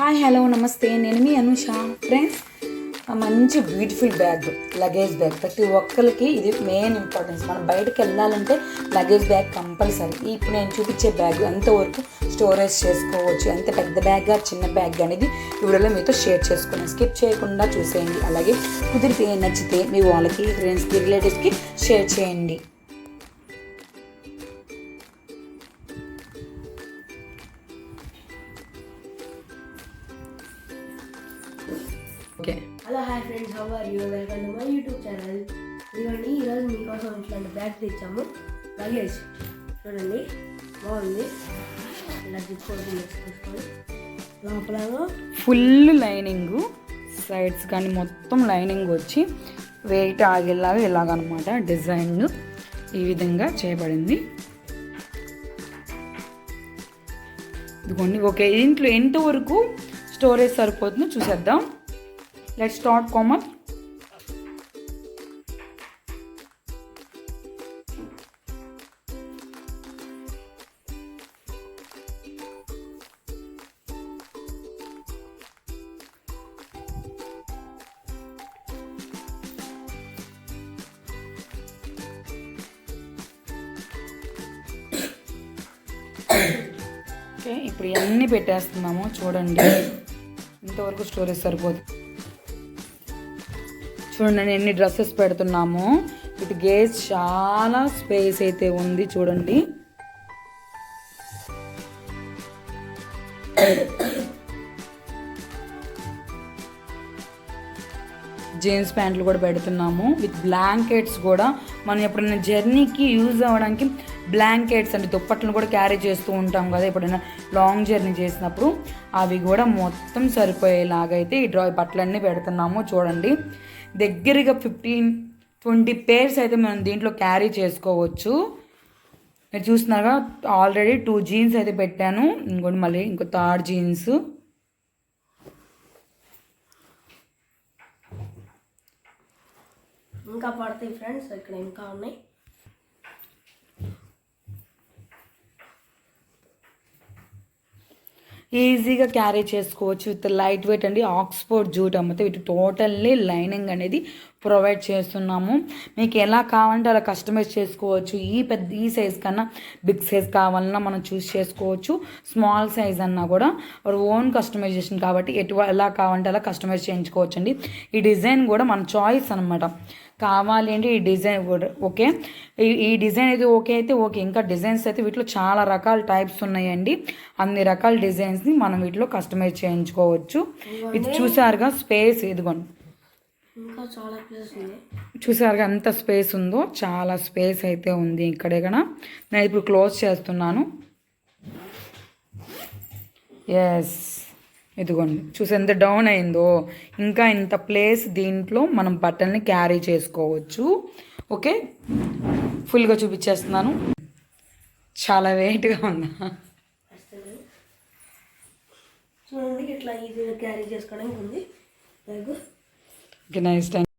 Hi hello నమస్తే. నేను మీ అనుష. ఫ్రెండ్స్ మంచి బ్యూటిఫుల్ బ్యాగ్ లగేజ్ బ్యాగ్ ప్రతి ఒక్కరికి ఇది మెయిన్ ఇంపార్టెన్స్ మనం బయటకు వెళ్ళాలంటే లగేజ్ బ్యాగ్ కంపల్సరీ. ఇప్పుడు నేను చూపించే బ్యాగ్ ఎంతవరకు స్టోరేజ్ చేసుకోవచ్చు ఎంత పెద్ద బ్యాగ్ చిన్న బ్యాగ్ అనేది వీడియోలో మీతో షేర్ చేసుకున్నాను. స్కిప్ చేయకుండా చూసేయండి. అలాగే కుదిరితే నచ్చితే మీ వాళ్ళకి ఫ్రెండ్స్కి రిలేటివ్స్కి షేర్ చేయండి. Okay hello hi friends how are you welcome to my YouTube channel ఇదిగోండి ఈరోజు మీకోసం ఇట్లాంటి బ్యాగ్ తెచ్చాము. లగేజ్ చూడండి. బాగుంది. ఇలా తీసుకొని లోపల ఫుల్ లైనింగ్ సైడ్స్ కానీ మొత్తం లైనింగ్ వచ్చి వెయిట్ ఆగేలాగా ఇలాగనమాట. డిజైన్ ఈ విధంగా చేయబడింది. ఇదిగోండి. ఓకే ఇంట్లో ఎంతవరకు స్టోరేజ్ సరిపోతుందో చూసేద్దాం. Let's start కామన్ ఓకే ఇప్పుడు ఇవన్నీ పెట్టేస్తున్నాము. చూడండి. ఇంతవరకు స్టోరేజ్ సరిపోదు. చూడండి ఎన్ని డ్రెస్సెస్ పెడుతున్నాము. ఇటు గేజ్ చాలా స్పేస్ అయితే ఉంది చూడండి. జీన్స్ ప్యాంట్లు కూడా పెడుతున్నాము. విత్ బ్లాంకెట్స్ కూడా. మనం ఎప్పుడైనా జర్నీకి యూజ్ అవ్వడానికి బ్లాంకెట్స్ అంటే దుప్పట్లను కూడా క్యారీ చేస్తూ ఉంటాం కదా ఎప్పుడైనా లాంగ్ జర్నీ చేసినప్పుడు. అవి కూడా మొత్తం సరిపోయేలాగా అయితే ఈ డ్రా బట్టలన్నీ పెడుతున్నాము చూడండి. దగ్గరగా ఫిఫ్టీన్ ట్వంటీ పేర్స్ అయితే మనం దీంట్లో క్యారీ చేసుకోవచ్చు. మీరు చూస్తున్నారుగా ఆల్రెడీ టూ జీన్స్ అయితే పెట్టాను. ఇంకోటి మళ్ళీ ఇంకో థర్డ్ జీన్స్ ఇంకా పడతాయి ఫ్రెండ్స్ ఇక్కడ ఇంకా ఉన్నాయి. ఈజీగా క్యారీ చేసుకోవచ్చు విత్ లైట్ వెయిట్ అండి. ఆక్స్ఫోర్డ్ జూట్ అమ్మితే వీటి టోటల్లీ లైనింగ్ అనేది ప్రొవైడ్ చేస్తున్నాము. మీకు ఎలా కావాలంటే అలా కస్టమైజ్ చేసుకోవచ్చు. ఈ పెద్ద ఈ సైజ్ కన్నా బిగ్ సైజ్ కావాలన్నా మనం చూస్ చేసుకోవచ్చు. స్మాల్ సైజ్ అన్నా కూడా ఓన్ కస్టమైజేషన్ కాబట్టి ఎటు ఎలా కావాలంటే అలా కస్టమైజ్ చేయించుకోవచ్చు అండి ఈ డిజైన్ కూడా మన చాయిస్ అనమాట కావాలి అంటే ఈ డిజైన్ కూడా ఓకే? ఈ డిజైన్ అయితే ఓకే అయితే ఓకే. ఇంకా డిజైన్స్ అయితే వీటిలో చాలా రకాల టైప్స్ ఉన్నాయండి. అన్ని రకాల డిజైన్స్ని మనం వీటిలో కస్టమైజ్ చేయించుకోవచ్చు. ఇది చూసారుగా స్పేస్ ఇదిగోండి. ఇంకా చాలా ప్లేస్ ఉంది. చూసారుగా ఎంత స్పేస్ ఉందో చాలా స్పేస్ అయితే ఉంది ఇక్కడే కన్నా నేను ఇప్పుడు క్లోజ్ చేస్తున్నాను. ఎస్ ఇదిగోండి చూసి ఎంత డౌన్ అయిందో ఇంకా ఇంత ప్లేస్ దీంట్లో మనం బట్టల్ని క్యారీ చేసుకోవచ్చు. ఓకే ఫుల్గా చూపించేస్తున్నాను. చాలా వెయిట్గా ఉందా చూడండి ఇట్లా ఈజీగా క్యారీ చేసుకోవడానికి ఉంది. Okay nice time